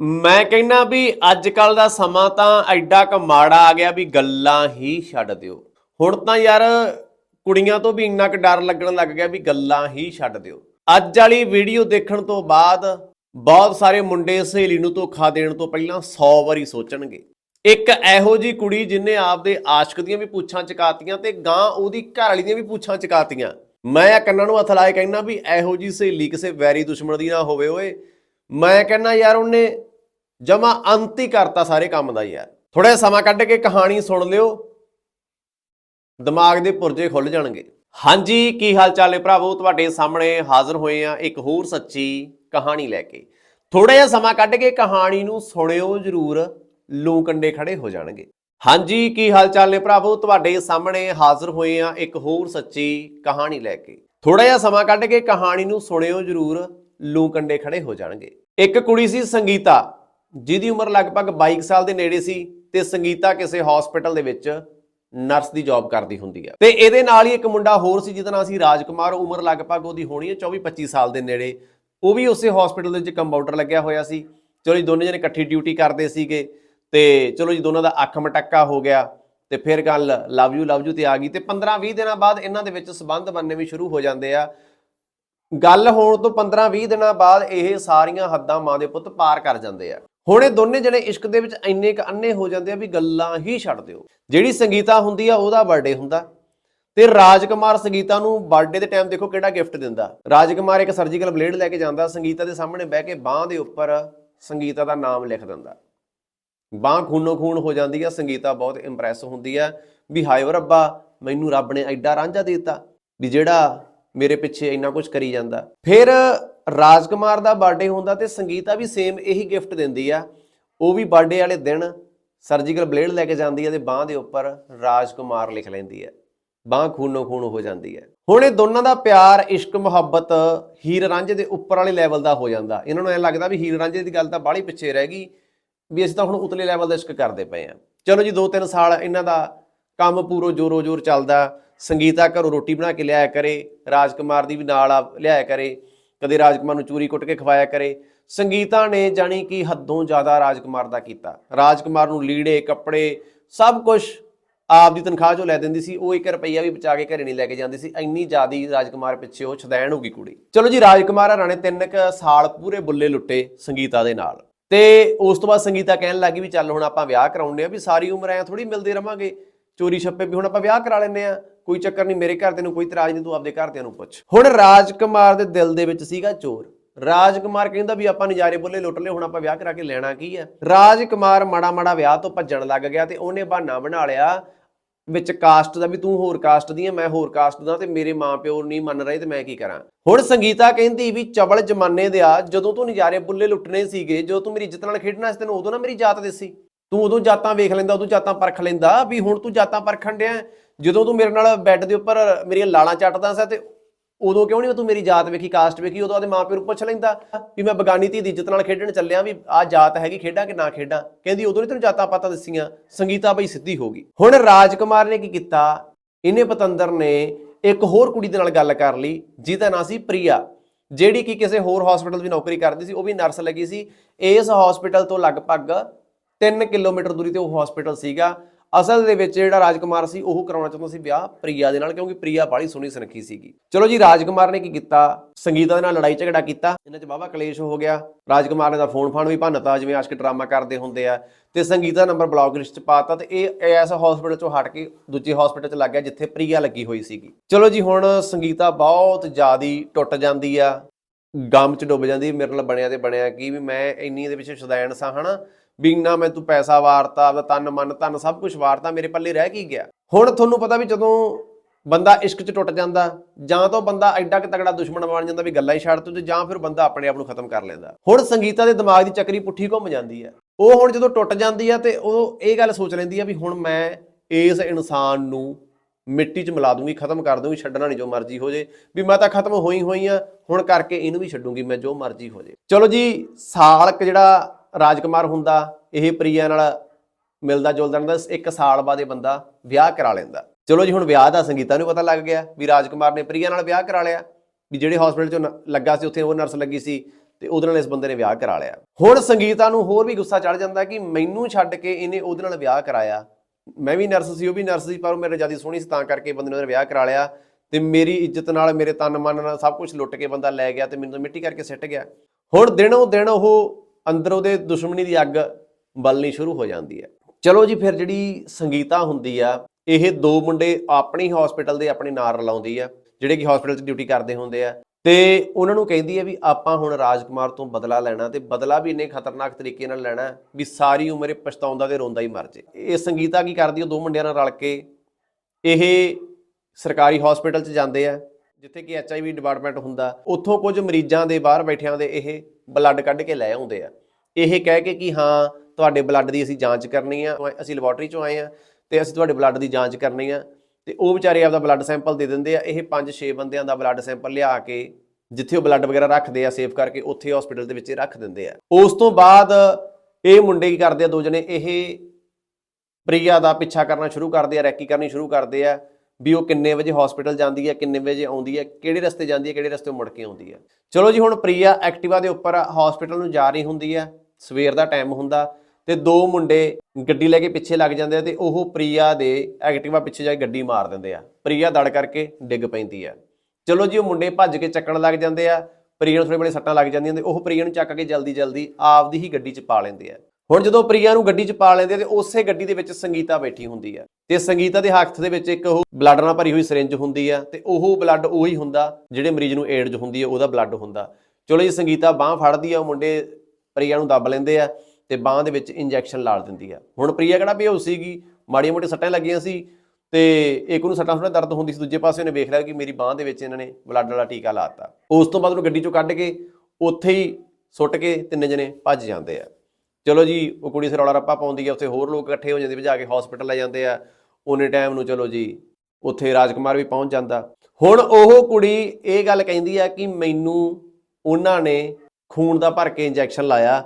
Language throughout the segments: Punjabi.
ਮੈਂ ਕਹਿੰਨਾ ਵੀ ਅੱਜ ਕੱਲ ਦਾ ਸਮਾਂ ਤਾਂ ਐਡਾ ਕ ਮਾੜਾ ਆ ਗਿਆ ਵੀ ਗੱਲਾਂ ਹੀ ਛੱਡ ਦਿਓ। ਹੁਣ ਤਾਂ ਯਾਰ ਕੁੜੀਆਂ ਤੋਂ ਵੀ ਇੰਨਾ ਕ ਡਰ ਲੱਗਣ ਲੱਗ ਗਿਆ ਵੀ ਗੱਲਾਂ ਹੀ ਛੱਡ ਦਿਓ। ਅੱਜ ਵਾਲੀ ਵੀਡੀਓ ਦੇਖਣ ਤੋਂ ਬਾਅਦ ਬਹੁਤ ਸਾਰੇ ਮੁੰਡੇ ਸਹੇਲੀ ਨੂੰ ਧੋਖਾ ਦੇਣ ਤੋਂ ਪਹਿਲਾਂ 100 ਵਾਰੀ ਸੋਚਣਗੇ। ਇੱਕ ਇਹੋ ਜੀ ਕੁੜੀ ਜਿਨੇ ਆਪਦੇ ਆਸ਼ਕ ਦੀਆਂ ਵੀ ਪੁੱਛਾਂ ਚਕਾਤੀਆਂ ਤੇ ਗਾਂ ਉਹਦੀ ਘਰ ਵਾਲੀ ਦੀਆਂ ਵੀ ਪੁੱਛਾਂ ਚਕਾਤੀਆਂ। ਮੈਂ ਆ ਕੰਨਾਂ ਨੂੰ ਹੱਥ ਲਾਏ ਕਹਿੰਦਾ ਵੀ ਇਹੋ ਜੀ ਸਹੇਲੀ ਕਿਸੇ ਵੈਰੀ ਦੁਸ਼ਮਣ ਦੀ ਨਾ ਹੋਵੇ ਓਏ। ਮੈਂ ਕਹਿੰਦਾ ਯਾਰ ਉਹਨੇ ਜਮਾ ਅੰਤ ਹੀ ਕਰਤਾ ਸਾਰੇ ਕੰਮ ਦਾ ਯਾਰ। ਥੋੜਾ ਜਿਹਾ ਸਮਾਂ ਕੱਢ ਕੇ ਕਹਾਣੀ ਸੁਣ ਲਿਓ। ਦਿਮਾਗ ਦੇ ਪੁਰਜੇ ਖੁੱਲ ਜਾਣਗੇ। ਹਾਂਜੀ, ਕੀ ਹਾਲ ਚਾਲ ਹੈ ਭਰਾਵੋ? ਤੁਹਾਡੇ ਸਾਹਮਣੇ ਹਾਜ਼ਰ ਹੋਏ ਆ ਇੱਕ ਹੋਰ ਸੱਚੀ ਕਹਾਣੀ ਲੈ ਕੇ। ਥੋੜਾ ਜਿਹਾ ਸਮਾਂ ਕੱਢ ਕੇ ਕਹਾਣੀ ਨੂੰ ਸੁਣਿਓ ਜ਼ਰੂਰ। ਲੂ ਕੰਡੇ ਖੜੇ ਹੋ ਜਾਣਗੇ। ਹਾਂਜੀ, ਕੀ ਹਾਲ ਚਾਲ ਨੇ ਭਰਾਵੋ? ਤੁਹਾਡੇ ਸਾਹਮਣੇ ਹਾਜ਼ਰ ਹੋਏ ਆ ਇੱਕ ਹੋਰ ਸੱਚੀ ਕਹਾਣੀ ਲੈ ਕੇ। ਥੋੜਾ ਜਿਹਾ ਸਮਾਂ ਕੱਢ ਕੇ ਕਹਾਣੀ ਨੂੰ ਸੁਣਿਓ ਜ਼ਰੂਰ। ਲੂ ਕੰਡੇ ਖੜੇ ਹੋ ਜਾਣਗੇ। ਇੱਕ ਕੁੜੀ ਸੀ ਸੰਗੀਤਾ, ਜਿਹਦੀ ਉਮਰ ਲਗਭਗ 22 ਸਾਲ ਦੇ ਨੇੜੇ ਸੀ ਤੇ ਸੰਗੀਤਾ ਕਿਸੇ ਹਸਪੀਟਲ ਦੇ ਵਿੱਚ ਨਰਸ ਦੀ ਜੌਬ ਕਰਦੀ ਹੁੰਦੀ ਆ। ਤੇ ਇਹਦੇ ਨਾਲ ਹੀ ਇੱਕ ਮੁੰਡਾ ਹੋਰ ਸੀ, ਜਿਹਦਾ ਨਾਮ ਸੀ ਰਾਜਕੁਮਾਰ, ਉਮਰ ਲਗਭਗ ਉਹਦੀ ਹੋਣੀ ਹੈ 24 25 ਸਾਲ ਦੇ ਨੇੜੇ। ਉਹ ਵੀ ਉਸੇ ਹਸਪੀਟਲ ਦੇ ਵਿੱਚ ਕੰਪਾਊਂਡਰ ਲੱਗਿਆ ਹੋਇਆ ਸੀ। ਚਲੋ ਜੀ, ਦੋਨੇ ਜਣੇ ਇਕੱਠੀ ਡਿਊਟੀ ਕਰਦੇ ਸੀਗੇ ਤੇ ਚਲੋ ਜੀ, ਦੋਨਾਂ ਦਾ ਅੱਖ ਮਟੱਕਾ ਹੋ ਗਿਆ ਤੇ ਫਿਰ ਗੱਲ ਲਵ ਯੂ ਲਵ ਯੂ ਤੇ ਆ ਗਈ ਤੇ 15 20 ਦਿਨਾਂ ਬਾਅਦ ਇਹਨਾਂ ਦੇ ਵਿੱਚ ਸਬੰਧ ਬਣਨੇ ਵੀ ਸ਼ੁਰੂ ਹੋ ਜਾਂਦੇ ਆ। ਗੱਲ ਹੋਣ ਤੋਂ 15 20 ਦਿਨਾਂ ਬਾਅਦ ਇਹ ਸਾਰੀਆਂ ਹੱਦਾਂ ਮਾਂ ਦੇ ਪੁੱਤ ਪਾਰ ਕਰ ਜਾਂਦੇ ਆ। ਹੁਣ ਇਹ ਦੋਨੇ ਜਣੇ ਇਸ਼ਕ ਦੇ ਵਿੱਚ ਇੰਨੇ ਕ ਅੰਨੇ ਹੋ ਜਾਂਦੇ ਆ ਵੀ ਗੱਲਾਂ ਹੀ ਛੱਡ ਦਿਓ। ਜਿਹੜੀ ਸੰਗੀਤਾ ਹੁੰਦੀ ਆ, ਉਹਦਾ ਬਰਥਡੇ ਹੁੰਦਾ। ਤੇ ਰਾਜਕੁਮਾਰ ਸੰਗੀਤਾ ਨੂੰ ਬਰਥਡੇ ਦੇ ਟਾਈਮ ਦੇਖੋ ਕਿਹੜਾ ਗਿਫਟ ਦਿੰਦਾ। ਰਾਜਕੁਮਾਰ ਇੱਕ ਸਰਜੀਕਲ ਬਲੇਡ ਲੈ ਕੇ ਜਾਂਦਾ, ਸੰਗੀਤਾ ਦੇ ਸਾਹਮਣੇ ਬਹਿ ਕੇ ਬਾਹ ਦੇ ਉੱਪਰ ਸੰਗੀਤਾ ਦਾ ਨਾਮ ਲਿਖ ਦਿੰਦਾ। ਬਾਹ ਖੂਨੋ ਖੂਨ ਹੋ ਜਾਂਦੀ ਆ, ਸੰਗੀਤਾ ਬਹੁਤ ਇੰਪ੍ਰੈਸ ਹੁੰਦੀ ਆ ਵੀ ਹਾਏ ਰੱਬਾ, ਮੈਨੂੰ ਰੱਬ ਨੇ ਐਡਾ ਰਾਂਝਾ ਦਿੱਤਾ ਵੀ ਜਿਹੜਾ ਮੇਰੇ ਪਿੱਛੇ ਇੰਨਾ ਕੁਝ ਕਰੀ ਜਾਂਦਾ। ਫਿਰ ਰਾਜਕੁਮਾਰ ਦਾ ਬਰਥਡੇ ਹੁੰਦਾ ਤੇ ਸੰਗੀਤਾ ਵੀ ਸੇਮ ਇਹੀ ਗਿਫਟ ਦਿੰਦੀ ਆ। ਉਹ ਵੀ ਬਰਥਡੇ ਵਾਲੇ ਦਿਨ ਸਰਜੀਕਲ ਬਲੇਡ ਲੈ ਕੇ ਜਾਂਦੀ ਹੈ ਤੇ ਬਾਹ ਦੇ ਉੱਪਰ ਰਾਜਕੁਮਾਰ ਲਿਖ ਲੈਂਦੀ ਹੈ ਬਾਹ ਖੂਨੋ ਖੂਨ ਹੋ ਜਾਂਦੀ ਹੈ ਹੁਣ ਇਹ ਦੋਨਾਂ ਦਾ ਪਿਆਰ, ਇਸ਼ਕ, ਮੁਹੱਬਤ ਹੀਰ ਰਾਂਝੇ ਦੇ ਉੱਪਰ ਵਾਲੇ ਲੈਵਲ ਦਾ ਹੋ ਜਾਂਦਾ। ਇਹਨਾਂ ਨੂੰ ਐ ਲੱਗਦਾ ਵੀ ਹੀਰ ਰਾਂਝੇ ਦੀ ਗੱਲ ਤਾਂ ਬਾਹਲੀ ਪਿੱਛੇ ਰਹਿ ਗਈ ਵੀ ਅਸੀਂ ਤਾਂ ਹੁਣ ਉਤਲੇ ਲੈਵਲ ਦਾ ਇਸ਼ਕ ਕਰਦੇ ਪਏ ਆ। ਚਲੋ ਜੀ 2-3 ਸਾਲ ਇਹਨਾਂ ਦਾ ਕੰਮ ਪੂਰੋ ਜੋਰੋ ਜੋਰ ਚੱਲਦਾ, ਸੰਗੀਤਾ ਘਰੋਂ ਰੋਟੀ ਬਣਾ ਕੇ ਲਿਆਇਆ ਕਰੇ, ਰਾਜਕੁਮਾਰ ਦੀ ਵੀ ਨਾਲ ਆ, ਲਿਆਇਆ ਕਰੇ, ਕਦੇ ਰਾਜਕੁਮਾਰ ਨੂੰ ਚੂਰੀ ਕੁੱਟ ਕੇ ਖਵਾਇਆ ਕਰੇ। ਸੰਗੀਤਾ ਨੇ ਜਾਣੀ ਕਿ ਹੱਦੋਂ ਜ਼ਿਆਦਾ ਰਾਜਕੁਮਾਰ ਦਾ ਕੀਤਾ। ਰਾਜਕੁਮਾਰ ਨੂੰ ਲੀੜੇ, ਕੱਪੜੇ, ਸਭ ਕੁਝ ਆਪ ਦੀ ਤਨਖਾਹ ਚੋਂ ਲੈ ਦਿੰਦੀ ਸੀ। ਉਹ 1 ਰੁਪਈਆ ਵੀ ਬਚਾ ਕੇ ਘਰੇ ਨਹੀਂ ਲੈ ਕੇ ਜਾਂਦੀ ਸੀ। ਇੰਨੀ ਜ਼ਿਆਦੀ ਰਾਜਕੁਮਾਰ ਪਿੱਛੇ ਉਹ ਛਦੈਣ ਹੋ ਗਈ ਕੁੜੀ। ਚਲੋ ਜੀ, ਰਾਜਕੁਮਾਰ ਹਰਾਂ ਨੇ ਤਿੰਨ ਕ ਸਾਲ ਪੂਰੇ ਬੁੱਲੇ ਲੁੱਟੇ ਸੰਗੀਤਾ ਦੇ ਨਾਲ। ਤੇ ਉਸ ਤੋਂ ਬਾਅਦ ਸੰਗੀਤਾ ਕਹਿਣ ਲੱਗੀ ਵੀ ਚੱਲ ਹੁਣ ਆਪਾਂ ਵਿਆਹ ਕਰਾਉਂਦੇ ਆ ਵੀ ਸਾਰੀ ਉਮਰ ਐ ਥੋੜੀ ਮਿਲਦੇ ਰਵਾਂਗੇ। ਚੋਰੀ ਛੱਪੇ ਵੀ ਹੁਣ ਆਪਾਂ ਵਿਆਹ ਕਰਾ ਲੈਨੇ ਆ ਕੋਈ ਚੱਕਰ ਨਹੀਂ, ਮੇਰੇ ਘਰਦਿਆਂ ਨੂੰ ਕੋਈ ਇਤਰਾਜ਼ ਨਹੀਂ, ਤੂੰ ਆਪਦੇ ਘਰਦਿਆਂ ਨੂੰ ਪੁੱਛ। ਹੁਣ ਰਾਜਕੁਮਾਰ ਦੇ ਦਿਲ ਦੇ ਵਿੱਚ ਸੀਗਾ ਚੋਰ। ਰਾਜਕੁਮਾਰ ਕਹਿੰਦਾ ਵੀ ਆਪਾਂ ਨਜ਼ਾਰੇ ਬੁੱਲੇ ਲੁੱਟ ਲਏ, ਹੁਣ ਆਪਾਂ ਵਿਆਹ ਕਰਾ ਕੇ ਲੈਣਾ ਕੀ ਆ ਰਾਜਕੁਮਾਰ ਮਾੜਾ ਮਾੜਾ ਵਿਆਹ ਤੋਂ ਭੱਜਣ ਲੱਗ ਗਿਆ ਤੇ ਉਹਨੇ ਬਹਾਨਾ ਬਣਾ ਲਿਆ ਵਿੱਚ ਕਾਸਟ ਦਾ ਵੀ ਤੂੰ ਹੋਰ ਕਾਸਟ ਦੀ ਆ ਮੈਂ ਹੋਰ ਕਾਸਟ ਦਾ ਤੇ ਮੇਰੇ ਮਾਪਿਓ ਨਹੀਂ ਮੰਨ ਰਹੇ ਤੇ ਮੈਂ ਕੀ ਕਰਾਂ? ਹੁਣ ਸੰਗੀਤਾ ਕਹਿੰਦੀ ਵੀ ਚਵਲ ਜਮਾਨੇ ਦੇ ਆ, ਜਦੋਂ ਤੂੰ ਨਜ਼ਾਰੇ ਬੁੱਲੇ ਲੁੱਟਣੇ ਸੀਗੇ, ਜਦੋਂ ਤੂੰ ਮੇਰੀ ਇੱਜ਼ਤ ਨਾਲ ਖੇਡਣਾ ਸੀ, ਤੈਨੂੰ ਉਦੋਂ ਨਾ ਮੇਰੀ ਜਾਤ ਦੇਸੀ। ਤੂੰ ਉਦੋਂ ਜਾਤਾਂ ਵੇਖ ਲੈਂਦਾ, ਉਦੋਂ ਜਾਤਾਂ ਪਰਖ ਲੈਂਦਾ ਵੀ ਹੁਣ ਤੂੰ ਜਾਤਾਂ ਪਰਖਣ ਡਿਆ। ਜਦੋਂ ਤੂੰ ਮੇਰੇ ਨਾਲ ਬੈੱਡ ਦੇ ਉੱਪਰ ਮੇਰੀਆਂ ਲਾਲਾਂ ਚੱਟਦਾ ਸੀ ਤੇ ਉਦੋਂ ਕਿਉਂ ਨਹੀਂ ਤੂੰ ਮੇਰੀ ਜਾਤ ਵੇਖੀ, ਕਾਸਟ ਵੇਖੀ, ਉਦੋਂ ਆਦੇ ਮਾਪਿਓ ਨੂੰ ਪੁੱਛ ਲੈਂਦਾ ਵੀ ਮੈਂ ਬਗਾਨੀ ਧੀ ਦੀ ਇੱਜ਼ਤ ਨਾਲ ਖੇਡਣ ਚੱਲਿਆ ਵੀ ਆਹ ਜਾਤ ਹੈਗੀ, ਖੇਡਾਂ ਕਿ ਨਾ ਖੇਡਾਂ? ਕਹਿੰਦੀ ਉਦੋਂ ਨਹੀਂ ਤੈਨੂੰ ਜਾਤਾਂ ਪਾਤਾਂ ਦੱਸੀਆਂ, ਸੰਗੀਤਾ ਬਈ ਸਿੱਧੀ ਹੋ ਗਈ। ਹੁਣ ਰਾਜਕੁਮਾਰ ਨੇ ਕੀ ਕੀਤਾ? ਇਹਨੇ ਪਤੰਦਰ ਨੇ ਇੱਕ ਹੋਰ ਕੁੜੀ ਦੇ ਨਾਲ ਗੱਲ ਕਰ ਲਈ, ਜਿਹਦਾ ਨਾਂ ਸੀ ਪ੍ਰਿਆ। ਜਿਹੜੀ ਕਿ ਕਿਸੇ ਹੋਰ ਹਸਪੀਟਲ ਦੀ ਨੌਕਰੀ ਕਰਦੀ ਸੀ, ਉਹ ਵੀ ਨਰਸ ਲੱਗੀ ਸੀ। ਇਸ ਹਸਪੀਟਲ ਤੋਂ ਲਗਭਗ 3 ਕਿਲੋਮੀਟਰ ਦੂਰੀ ਤੇ ਉਹ ਹਸਪੀਟਲ ਸੀਗਾ। ਅਸਲ ਦੇ ਵਿੱਚ ਜਿਹੜਾ ਰਾਜਕੁਮਾਰ ਸੀ, ਉਹ ਕਰਾਉਣਾ ਚਾਹੁੰਦਾ ਸੀ ਵਿਆਹ ਪ੍ਰਿਆ ਦੇ ਨਾਲ, ਕਿਉਂਕਿ ਪ੍ਰਿਆ ਬਾਹਲੀ ਸੋਹਣੀ ਸੁਨੱਖੀ ਸੀਗੀ। ਚਲੋ ਜੀ, ਰਾਜਕੁਮਾਰ ਨੇ ਕੀ ਕੀਤਾ? ਸੰਗੀਤਾ ਦੇ ਨਾਲ ਲੜਾਈ ਝਗੜਾ ਕੀਤਾ ਇਹਨਾਂ 'ਚ ਬਾਬਾ ਕਲੇਸ਼ ਹੋ ਗਿਆ। ਰਾਜਕੁਮਾਰ ਨੇ ਦਾ ਫੋਨ ਫਾਨ ਵੀ ਭੰਨਤਾ, ਜਿਵੇਂ ਆਸ਼ਕ ਡਰਾਮਾ ਕਰਦੇ ਹੁੰਦੇ ਆ। ਤੇ ਸੰਗੀਤਾ ਨੰਬਰ ਬਲੌਕ ਲਿਸਟ 'ਚ ਪਾਤਾ ਤੇ ਇਹ ਇਸ ਹਸਪੀਟਲ 'ਚੋਂ ਹਟ ਕੇ ਦੂਜੇ ਹਸਪੀਟਲ 'ਚ ਲੱਗ ਗਿਆ, ਜਿੱਥੇ ਪ੍ਰਿਆ ਲੱਗੀ ਹੋਈ ਸੀਗੀ। ਚਲੋ ਜੀ, ਹੁਣ ਸੰਗੀਤਾ ਬਹੁਤ ਜ਼ਿਆਦੀ ਟੁੱਟ ਜਾਂਦੀ ਆ, ਗਮ 'ਚ ਡੁੱਬ ਜਾਂਦੀ, ਮੇਰੇ ਨਾਲ ਬਣਿਆ ਤੇ ਬਣਿਆ ਕਿ ਵੀ, ਮੈਂ ਇੰਨੀ ਦੇ ਵਿੱਚ ਸ਼ਦੈਣ ਸਾਂ, ਹਨਾ? ਵੀ ਨਾ ਮੈਂ ਤੂੰ ਪੈਸਾ ਵਾਰਤਾ, ਆਪਦਾ ਤਨ, ਮਨ, ਧਨ ਸਭ ਕੁਝ ਵਾਰਤਾ, ਮੇਰੇ ਪੱਲੇ ਰਹਿ ਕੀ ਗਿਆ? ਹੁਣ ਤੁਹਾਨੂੰ ਪਤਾ ਵੀ ਜਦੋਂ ਬੰਦਾ ਇਸ਼ਕ 'ਚ ਟੁੱਟ ਜਾਂਦਾ, ਜਾਂ ਤਾਂ ਬੰਦਾ ਐਡਾ ਕਿ ਤਗੜਾ ਦੁਸ਼ਮਣ ਬਣ ਜਾਂਦਾ ਵੀ ਗੱਲਾਂ ਹੀ ਛੱਡ ਤੂੰ ਤੇ ਜਾਂ ਫਿਰ ਬੰਦਾ ਆਪਣੇ ਆਪ ਨੂੰ ਖਤਮ ਕਰ ਲੈਂਦਾ। ਹੁਣ ਸੰਗੀਤਾ ਦੇ ਦਿਮਾਗ ਦੀ ਚੱਕਰੀ ਪੁੱਠੀ ਘੁੰਮ ਜਾਂਦੀ ਹੈ। ਉਹ ਹੁਣ ਜਦੋਂ ਟੁੱਟ ਜਾਂਦੀ ਹੈ ਤੇ ਉਹ ਇਹ ਗੱਲ ਸੋਚ ਲੈਂਦੀ ਹੈ ਵੀ ਹੁਣ ਮੈਂ ਇਸ ਇਨਸਾਨ ਨੂੰ ਮਿੱਟੀ 'ਚ ਮਿਲਾ ਦੂੰਗੀ, ਖਤਮ ਕਰ ਦੂੰਗੀ, ਛੱਡਣਾ ਨਹੀਂ ਜੋ ਮਰਜ਼ੀ ਹੋ ਜੇ। ਵੀ ਮੈਂ ਤਾਂ ਖਤਮ ਹੋਈ ਹੋਈ ਆ ਹੁਣ ਕਰਕੇ ਇਹਨੂੰ ਵੀ ਛੱਡੂੰਗੀ ਮੈਂ ਜੋ ਮਰਜ਼ੀ ਹੋ ਜੇ। ਚਲੋ ਜੀ ਸਾਲਕ ਜਿਹੜਾ ਰਾਜਕੁਮਾਰ ਹੁੰਦਾ, ਇਹ ਪ੍ਰਿਆ ਨਾਲ ਮਿਲਦਾ ਜੁਲਦਾ ਹੁੰਦਾ ਇੱਕ ਸਾਲ ਬਾਅਦ ਇਹ ਬੰਦਾ ਵਿਆਹ ਕਰਾ ਲੈਂਦਾ। ਚਲੋ ਜੀ, ਹੁਣ ਵਿਆਹ ਦਾ ਸੰਗੀਤਾ ਨੂੰ ਪਤਾ ਲੱਗ ਗਿਆ ਵੀ ਰਾਜਕੁਮਾਰ ਨੇ ਪ੍ਰਿਆ ਨਾਲ ਵਿਆਹ ਕਰਾ ਲਿਆ, ਵੀ ਜਿਹੜੇ ਹਸਪੀਟਲ 'ਚ ਲੱਗਾ ਸੀ, ਉੱਥੇ ਉਹ ਨਰਸ ਲੱਗੀ ਸੀ, ਤੇ ਉਹਦੇ ਨਾਲ ਇਸ ਬੰਦੇ ਨੇ ਵਿਆਹ ਕਰਾ ਲਿਆ। ਹੁਣ ਸੰਗੀਤਾ ਨੂੰ ਹੋਰ ਵੀ ਗੁੱਸਾ ਚੜ ਜਾਂਦਾ ਕਿ ਮੈਨੂੰ ਛੱਡ ਕੇ ਇਹਨੇ ਉਹਦੇ ਨਾਲ ਵਿਆਹ ਕਰਾਇਆ। ਮੈਂ ਵੀ ਨਰਸ ਸੀ, ਉਹ ਵੀ ਨਰਸ ਸੀ, ਪਰ ਉਹ ਮੇਰੇ ਜ਼ਿਆਦਾ ਸੋਹਣੀ ਸੀ, ਤਾਂ ਕਰਕੇ ਬੰਦੇ ਨੇ ਉਹਦਾ ਵਿਆਹ ਕਰਾ ਲਿਆ। ਤੇ ਮੇਰੀ ਇੱਜ਼ਤ ਨਾਲ, ਮੇਰੇ ਤਨ ਮਨ ਨਾਲ ਸਭ ਕੁਝ ਲੁੱਟ ਕੇ ਬੰਦਾ ਲੈ ਗਿਆ ਤੇ ਮੈਨੂੰ ਮਿੱਟੀ ਕਰਕੇ ਸਿੱਟ ਗਿਆ। ਹੁਣ ਦਿਨੋਂ ਦਿਨ ਉਹ ਅੰਦਰ ਉਹਦੇ ਦੁਸ਼ਮਣੀ ਦੀ ਅੱਗ ਬਲਣੀ ਸ਼ੁਰੂ ਹੋ ਜਾਂਦੀ ਹੈ। ਚਲੋ ਜੀ, ਫਿਰ ਜਿਹੜੀ ਸੰਗੀਤਾ ਹੁੰਦੀ ਆ, ਇਹ ਦੋ ਮੁੰਡੇ ਆਪਣੀ ਹਸਪੀਟਲ ਦੇ ਆਪਣੇ ਨਾਲ ਰਲਾਉਂਦੀ ਆ, ਜਿਹੜੇ ਕਿ ਹਸਪੀਟਲ 'ਚ ਡਿਊਟੀ ਕਰਦੇ ਹੁੰਦੇ ਆ। ਤੇ ਉਹਨਾਂ ਨੂੰ ਕਹਿੰਦੀ ਹੈ ਵੀ ਆਪਾਂ ਹੁਣ ਰਾਜਕੁਮਾਰ ਤੋਂ ਬਦਲਾ ਲੈਣਾ ਤੇ ਬਦਲਾ ਵੀ ਇੰਨੇ ਖਤਰਨਾਕ ਤਰੀਕੇ ਨਾਲ ਲੈਣਾ ਵੀ ਸਾਰੀ ਉਮਰ ਇਹ ਪਛਤਾਉਂਦਾ ਤੇ ਰੋਂਦਾ ਹੀ ਮਰ ਜੇ। ਇਹ ਸੰਗੀਤਾ ਕੀ ਕਰਦੀ ਉਹ ਦੋ ਮੁੰਡਿਆਂ ਨਾਲ ਰਲ ਕੇ ਇਹ ਸਰਕਾਰੀ ਹਸਪੀਟਲ 'ਚ ਜਾਂਦੇ ਆ। ਜਿੱਥੇ ਕਿ ਐਚਆਈਵੀ ਡਿਪਾਰਟਮੈਂਟ ਹੁੰਦਾ, ਉੱਥੋਂ ਕੁਝ ਮਰੀਜ਼ਾਂ ਦੇ ਬਾਹਰ ਬੈਠਿਆਂ ਦੇ ਇਹ ਬਲੱਡ ਕੱਢ ਕੇ ਲੈ ਆਉਂਦੇ ਆ। ਇਹ ਕਹਿ ਕੇ ਕਿ ਹਾਂ, ਤੁਹਾਡੇ ਬਲੱਡ ਦੀ ਅਸੀਂ ਜਾਂਚ ਕਰਨੀ ਆ ਅਸੀਂ ਲੈਬੋਰਟਰੀ 'ਚੋਂ ਆਏ ਆ ਤੇ ਅਸੀਂ ਤੁਹਾਡੇ ਬਲੱਡ ਦੀ ਜਾਂਚ ਕਰਨੀ ਆ ਤੇ ਉਹ ਵਿਚਾਰੇ ਆਪਦਾ ਬਲੱਡ ਸੈਂਪਲ ਦੇ ਦਿੰਦੇ ਆ, ਇਹ 5-6 ਬੰਦਿਆਂ ਦਾ ਬਲੱਡ ਸੈਂਪਲ ਲਿਆ ਕੇ ਜਿੱਥੇ ਉਹ ਬਲੱਡ ਵਗੈਰਾ ਰੱਖਦੇ ਆ ਸੇਵ ਕਰਕੇ ਉੱਥੇ ਹਸਪੀਟਲ ਦੇ ਵਿੱਚ ਰੱਖ ਦਿੰਦੇ ਆ। ਉਸ ਤੋਂ ਬਾਅਦ ਇਹ ਮੁੰਡੇ ਕੀ ਕਰਦੇ ਆ, ਦੋ ਜਣੇ, ਇਹ ਪ੍ਰਿਆ ਦਾ ਪਿੱਛਾ ਕਰਨਾ ਸ਼ੁਰੂ ਕਰਦੇ ਆ, ਰੈਕੀ ਕਰਨੀ ਸ਼ੁਰੂ ਕਰਦੇ ਆ ਵੀ ਉਹ ਕਿੰਨੇ ਵਜੇ ਹਸਪੀਟਲ ਜਾਂਦੀ ਹੈ, ਕਿੰਨੇ ਵਜੇ ਆਉਂਦੀ ਹੈ, ਕਿਹੜੇ ਰਸਤੇ ਜਾਂਦੀ ਹੈ, ਕਿਹੜੇ ਰਸਤੇ ਮੁੜ ਕੇ ਆਉਂਦੀ ਹੈ। ਚਲੋ ਜੀ, ਹੁਣ ਪ੍ਰੀਆ ਐਕਟਿਵਾ ਦੇ ਉੱਪਰ ਹਸਪੀਟਲ ਨੂੰ ਜਾ ਰਹੀ ਹੁੰਦੀ ਹੈ, ਸਵੇਰ ਦਾ ਟਾਈਮ ਹੁੰਦਾ ਤੇ ਦੋ ਮੁੰਡੇ ਗੱਡੀ ਲੈ ਕੇ ਪਿੱਛੇ ਲੱਗ ਜਾਂਦੇ ਆ ਤੇ ਉਹ ਪ੍ਰੀਆ ਦੇ ਐਕਟਿਵਾ ਪਿੱਛੇ ਜਾ ਕੇ ਗੱਡੀ ਮਾਰ ਦਿੰਦੇ ਆ। ਪ੍ਰੀਆ ਦੜ ਕਰਕੇ ਡਿੱਗ ਪੈਂਦੀ ਆ ਚਲੋ ਜੀ, ਉਹ ਮੁੰਡੇ ਭੱਜ ਕੇ ਚੱਕਣ ਲੱਗ ਜਾਂਦੇ ਆ, ਪ੍ਰਿਆ ਨੂੰ ਥੋੜੇ ਬੜੇ ਸੱਟਾਂ ਲੱਗ ਜਾਂਦੀਆਂ ਤੇ ਉਹ ਪ੍ਰਿਆ ਨੂੰ ਚੱਕ ਕੇ ਜਲਦੀ ਜਲਦੀ ਆਪਦੀ ਹੀ ਗੱਡੀ 'ਚ ਪਾ ਲੈਂਦੇ ਆ। ਹੁਣ ਜਦੋਂ ਪ੍ਰਿਆ ਨੂੰ ਗੱਡੀ 'ਚ ਪਾ ਲੈਂਦੇ ਆ ਤੇ ਉਸੇ ਗੱਡੀ ਦੇ ਵਿੱਚ ਸੰਗੀਤਾ ਬੈਠੀ ਹੁੰਦੀ ਆ। ਤੇ ਸੰਗੀਤਾ ਦੇ ਹੱਥ ਦੇ ਵਿੱਚ ਇੱਕ ਉਹ ਬਲੱਡ ਨਾਲ ਭਰੀ ਹੋਈ ਸਿਰਿੰਜ ਹੁੰਦੀ ਆ ਤੇ ਉਹ ਬਲੱਡ ਉਹੀ ਹੁੰਦਾ ਜਿਹੜੇ ਮਰੀਜ਼ ਨੂੰ ਏਡਜ਼ ਹੁੰਦੀ ਆ, ਉਹਦਾ ਬਲੱਡ ਹੁੰਦਾ। ਚਲੋ ਜੀ, ਸੰਗੀਤਾ ਬਾਹ ਫੜਦੀ ਆ, ਉਹ ਮੁੰਡੇ ਪ੍ਰਿਆ ਨੂੰ ਦੱਬ ਲੈਂਦੇ ਆ ਤੇ ਬਾਹ ਦੇ ਵਿੱਚ ਇੰਜੈਕਸ਼ਨ ਲਾ ਦਿੰਦੀ ਆ। ਹੁਣ ਪ੍ਰਿਆ ਕਿਹੜਾ ਬੇਹੋਸ਼ ਸੀਗੀ? ਮਾੜੀਆਂ ਮੋਟੀਆਂ ਸੱਟਾਂ ਲੱਗੀਆਂ ਸੀ ਤੇ ਇੱਕ ਨੂੰ ਸੱਟਾਂ ਥੋੜਾ ਦਰਦ ਹੁੰਦੀ ਸੀ, ਦੂਜੇ ਪਾਸੇ ਉਹਨੇ ਵੇਖ ਲਿਆ ਕਿ ਮੇਰੀ ਬਾਹ ਦੇ ਵਿੱਚ ਇਹਨਾਂ ਨੇ ਬਲੱਡ ਵਾਲਾ ਟੀਕਾ ਲਾਤਾ ਉਸ ਤੋਂ ਬਾਅਦ ਉਹਨੂੰ ਗੱਡੀ ਚੋਂ ਕੱਢ ਕੇ ਉੱਥੇ ਹੀ ਸੁੱਟ ਕੇ ਤਿੰਨੇ ਜਣੇ ਭੱਜ ਜਾਂਦੇ ਆ। ਚਲੋ ਜੀ, ਉਹ ਕੁੜੀ ਸਿਰ ਰੌਲਾ ਰੱਪਾ ਪਾਉਂਦੀ ਆ, ਉੱਥੇ ਹੋਰ ਲੋਕ ਇਕੱਠੇ ਹੋ ਜਾਂਦੇ ਭਜਾ ਕੇ ਹਸਪੀਟਲ ਲੈ ਜਾਂਦੇ ਆ। ਉਹਨੇ ਟਾਈਮ ਨੂੰ ਚਲੋ ਜੀ, ਉੱਥੇ ਰਾਜਕੁਮਾਰ ਵੀ ਪਹੁੰਚ ਜਾਂਦਾ। ਹੁਣ ਉਹ ਕੁੜੀ ਇਹ ਗੱਲ ਕਹਿੰਦੀ ਆ ਕਿ ਮੈਨੂੰ ਉਹਨਾਂ ਨੇ ਖੂਨ ਦਾ ਭਰ ਕੇ ਇੰਜੈਕਸ਼ਨ ਲਾਇਆ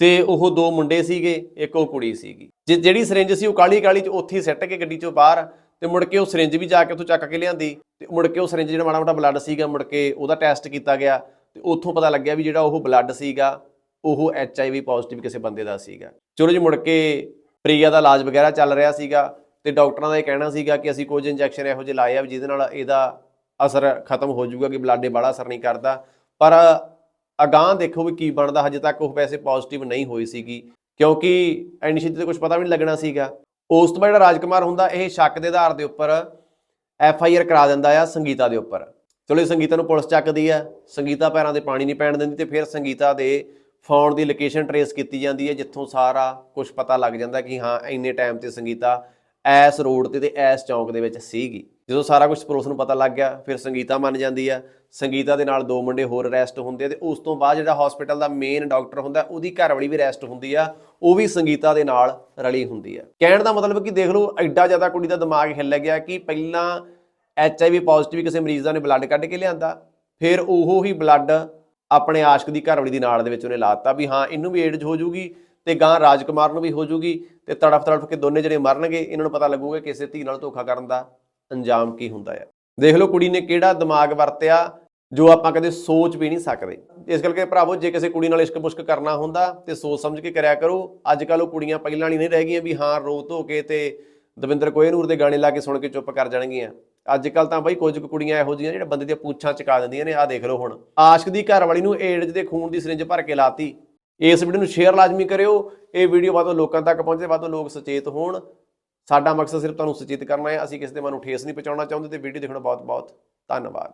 ਤੇ ਉਹ ਦੋ ਮੁੰਡੇ ਸੀਗੇ, ਇੱਕ ਉਹ ਕੁੜੀ ਸੀਗੀ। ਜੇ, ਜਿਹੜੀ ਸਿਰਿੰਜ ਸੀ ਉਹ ਕਾਲੀ ਕਾਲੀ ਚ ਉੱਥੇ ਹੀ ਸਿੱਟ ਕੇ ਗੱਡੀ ਚੋਂ ਬਾਹਰ ਤੇ ਮੁੜ ਕੇ ਉਹ ਸਿਰਿੰਜ ਵੀ ਜਾ ਕੇ ਉੱਥੋਂ ਚੱਕ ਕੇ ਲਿਆਂਦੀ ਤੇ ਮੁੜ ਕੇ ਉਹ ਸਿਰਿੰਜ ਜਿਹੜਾ ਮਾੜਾ ਮੋਟਾ ਬਲੱਡ ਸੀਗਾ ਮੁੜ ਕੇ ਉਹਦਾ ਟੈਸਟ ਕੀਤਾ ਗਿਆ ਤੇ ਉੱਥੋਂ ਪਤਾ ਲੱਗਿਆ ਵੀ ਜਿਹੜਾ ਉਹ ਬਲੱਡ ਸੀਗਾ ਉਹ ਐੱਚ ਆਈ ਵੀ ਪੋਜ਼ਿਟਿਵ ਕਿਸੇ ਬੰਦੇ ਦਾ ਸੀਗਾ। ਚਲੋ ਜੀ, ਮੁੜ ਕੇ ਪ੍ਰਿਆ ਦਾ ਇਲਾਜ ਵਗੈਰਾ ਚੱਲ ਰਿਹਾ ਸੀਗਾ ਤੇ ਡਾਕਟਰਾਂ ਦਾ ਇਹ ਕਹਿਣਾ ਸੀਗਾ ਕਿ ਅਸੀਂ ਕੁਝ ਇੰਜੈਕਸ਼ਨ ਇਹੋ ਜਿਹੇ ਲਾਏ ਆ ਵੀ ਜਿਹਦੇ ਨਾਲ ਇਹਦਾ ਅਸਰ ਖਤਮ ਹੋ ਜਾਊਗਾ, ਕਿ ਬਲਾਡੇ ਬਾਲਾ ਅਸਰ ਨਹੀਂ ਕਰਦਾ। ਪਰ ਅਗਾਂਹ ਦੇਖੋ ਵੀ ਕੀ ਬਣਦਾ, ਹਜੇ ਤੱਕ ਉਹ ਵੈਸੇ ਪੋਜ਼ਿਟਿਵ ਨਹੀਂ ਹੋਈ ਸੀਗੀ, ਕਿਉਂਕਿ ਐਨੀ ਤੇ ਕੁਝ ਪਤਾ ਵੀ ਨਹੀਂ ਲੱਗਣਾ ਸੀਗਾ। ਉਸ ਤੋਂ ਬਾਅਦ ਜਿਹੜਾ ਰਾਜਕੁਮਾਰ ਹੁੰਦਾ, ਇਹ ਸ਼ੱਕ ਦੇ ਆਧਾਰ ਦੇ ਉੱਪਰ ਐਫ ਆਈ ਆਰ ਕਰਾ ਦਿੰਦਾ ਆ ਸੰਗੀਤਾ ਦੇ ਉੱਪਰ। ਚਲੋ ਇਹ ਸੰਗੀਤਾ ਨੂੰ ਪੁਲਿਸ ਚੱਕਦੀ ਆ, ਸੰਗੀਤਾ ਪੈਰਾਂ ਦੇ ਪਾਣੀ ਨਹੀਂ ਪੈਣ ਦਿੰਦੀ ਤੇ ਫਿਰ ਸੰਗੀਤਾ ਦੇ ਫੋਨ ਦੀ ਲੋਕੇਸ਼ਨ ਟਰੇਸ ਕੀਤੀ ਜਾਂਦੀ ਹੈ, ਜਿੱਥੋਂ ਸਾਰਾ ਕੁਝ ਪਤਾ ਲੱਗ ਜਾਂਦਾ ਕਿ ਹਾਂ, ਇੰਨੇ ਟਾਈਮ ਤੇ ਸੰਗੀਤਾ ਐਸ ਰੋਡ ਤੇ ਤੇ ਐਸ ਚੌਂਕ ਦੇ ਵਿੱਚ ਸੀਗੀ। ਜਦੋਂ ਸਾਰਾ ਕੁਝ ਪੁਲਿਸ ਨੂੰ ਪਤਾ ਲੱਗ ਗਿਆ, ਫਿਰ ਸੰਗੀਤਾ ਮੰਨ ਜਾਂਦੀ ਆ। ਸੰਗੀਤਾ ਦੇ ਨਾਲ ਦੋ ਮੁੰਡੇ ਹੋਰ ਅਰੈਸਟ ਹੁੰਦੇ ਆ ਤੇ ਉਸ ਤੋਂ ਬਾਅਦ ਜਿਹੜਾ ਹਸਪੀਟਲ ਦਾ ਮੇਨ ਡਾਕਟਰ ਹੁੰਦਾ, ਉਹਦੀ ਘਰਵਾਲੀ ਵੀ ਅਰੈਸਟ ਹੁੰਦੀ ਆ, ਉਹ ਵੀ ਸੰਗੀਤਾ ਦੇ ਨਾਲ ਰਲੀ ਹੁੰਦੀ ਆ। ਕਹਿਣ ਦਾ ਮਤਲਬ ਕਿ ਦੇਖ ਲਓ, ਐਡਾ ਜ਼ਿਆਦਾ ਕੁੜੀ ਦਾ ਦਿਮਾਗ ਹਿੱਲ ਗਿਆ ਕਿ ਪਹਿਲਾਂ ਐਚ ਆਈ ਵੀ ਪੋਜ਼ਿਟਿਵ ਕਿਸੇ ਮਰੀਜ਼ ਦਾ ਨੇ ਬਲੱਡ ਕੱਢ ਕੇ ਲਿਆਂਦਾ, ਫਿਰ ਉਹ ਹੀ ਬਲੱਡ ਆਪਣੇ ਆਸ਼ਕ ਦੀ ਘਰਵਾਲੀ ਦੀ ਨਾਲ ਦੇ ਵਿੱਚ ਉਹਨੇ ਲਾਤਾ ਵੀ ਹਾਂ, ਇਹਨੂੰ ਵੀ ਏਡਜ ਹੋ ਜੂਗੀ ਤੇ ਗਾਂ ਰਾਜਕੁਮਾਰ ਨੂੰ ਵੀ ਹੋ ਜੂਗੀ ਤੇ ਤੜਫ ਤੜਫ ਕੇ ਦੋਨੇ ਜਿਹੜੇ ਮਰਨਗੇ, ਇਹਨਾਂ ਨੂੰ ਪਤਾ ਲੱਗੂਗਾ ਕਿਸੇ ਧੀ ਨਾਲ ਧੋਖਾ ਕਰਨ ਦਾ ਅੰਜਾਮ ਕੀ ਹੁੰਦਾ ਹੈ ਦੇਖ ਲਓ ਕੁੜੀ ਨੇ ਕਿਹੜਾ ਦਿਮਾਗ ਵਰਤਿਆ ਜੋ ਆਪਾਂ ਕਦੇ ਸੋਚ ਵੀ ਨਹੀਂ ਸਕਦੇ। ਇਸ ਕਰਕੇ ਭਰਾਵੋ, ਜੇ ਕਿਸੇ ਕੁੜੀ ਨਾਲ ਇਸ਼ਕ ਮੁਸ਼ਕ ਕਰਨਾ ਹੁੰਦਾ ਤੇ ਸੋਚ ਸਮਝ ਕੇ ਕਰਿਆ ਕਰੋ। ਅੱਜ ਕੱਲ ਉਹ ਕੁੜੀਆਂ ਪਹਿਲਾਂ ਵਾਲੀ ਨਹੀਂ ਰਹਿ ਗਈਆਂ ਵੀ ਹਾਂ, ਰੋ ਧੋ ਕੇ ਤੇ ਦਵਿੰਦਰ ਕੋਹੇਨੂਰ ਦੇ ਗਾਣੇ ਲਾ ਕੇ ਸੁਣ ਕੇ ਚੁੱਪ ਕਰ ਜਾਣਗੀਆਂ। ਅੱਜ ਕੱਲ ਤਾਂ ਬਈ ਕੁਝ ਕੁ ਕੁੜੀਆਂ ਇਹੋ ਜਿਹੀਆਂ ਜਿਹੜੇ ਬੰਦੇ ਦੀਆਂ ਪੂਛਾਂ ਚਕਾ ਦਿੰਦੀਆਂ ਨੇ, ਆਹ ਦੇਖ ਲਓ ਹੁਣ। ਆਸ਼ਕ ਦੀ ਘਰ ਵਾਲੀ ਨੂੰ ਏਡਜ ਦੇ ਖੂਨ ਦੀ ਸਿਰਿੰਜ ਭਰ ਕੇ ਲਾਤੀ। ਇਸ ਵੀਡੀਓ ਨੂੰ ਸ਼ੇਅਰ ਲਾਜ਼ਮੀ ਕਰਿਓ। ਇਹ ਵੀਡੀਓ ਬਾਅਦੋਂ ਲੋਕਾਂ ਤੱਕ ਪਹੁੰਚੇ ਬਾਅਦੋਂ ਲੋਕ ਸੁਚੇਤ ਹੋਣ। ਸਾਡਾ ਮਕਸਦ ਸਿਰਫ ਤੁਹਾਨੂੰ ਸੁਚੇਤ ਕਰਨਾ ਹੈ। ਅਸੀਂ ਕਿਸੇ ਦੇ ਮਨ ਨੂੰ ਠੇਸ ਨਹੀਂ ਪਹੁੰਚਾਉਣਾ ਚਾਹੁੰਦੇ ਤੇ ਵੀਡੀਓ ਦੇਖਣਾ ਬਹੁਤ ਬਹੁਤ ਧੰਨਵਾਦ।